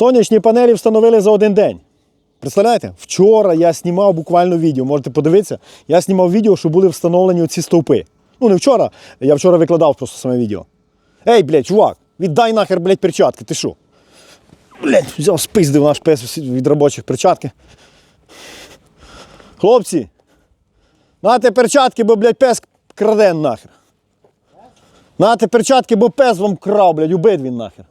Сонячні панелі встановили за один день. Представляєте? Вчора я знімав буквально відео, можете подивитися. Я знімав відео, що були встановлені оці стовпи. Ну, не вчора, я вчора викладав просто саме відео. Ей, блядь, чувак, віддай нахер, блядь, перчатки, ти що? Блядь, взяв, спиздив наш пес від робочих перчатки. Хлопці, нате перчатки, бо, блядь, пес краде нахер. Нате перчатки, бо пес вам крав, блядь, убив він нахер.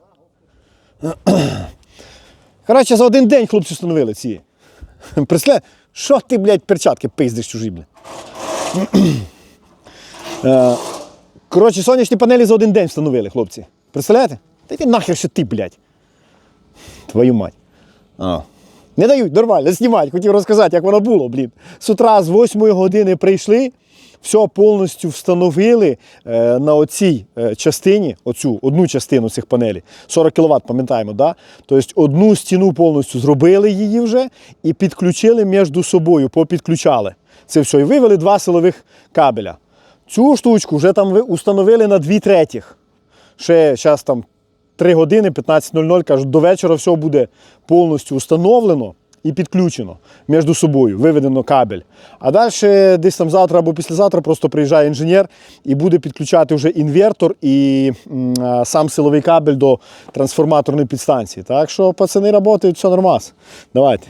Коротше, за один день хлопці встановили ці. Представляєш, що ти, блядь, перчатки пиздиш чужі, блядь. Е, Коротше, сонячні панелі за один день встановили, хлопці. Представляєте? Та йди нахер що ти, блядь. Твою мать. А. Не дають, нормально, знімати. Хотів розказати, як воно було, блін. З утра з 8 години прийшли, все повністю встановили е, на оцій е, частині, оцю одну частину цих панелей. 40 кВт, пам'ятаємо, да? Тобто одну стіну повністю зробили її вже і підключили між собою, попідключали. Це все. І вивели два силових кабеля. Цю штучку вже там установили на 2 третіх. Ще зараз там 3 години 15.00, кажуть, до вечора все буде повністю установлено і підключено між собою, виведено кабель. А далі десь там завтра або післязавтра просто приїжджає інженер і буде підключати вже інвертор і сам силовий кабель до трансформаторної підстанції. Так що пацани працюють, все нормас. Давайте.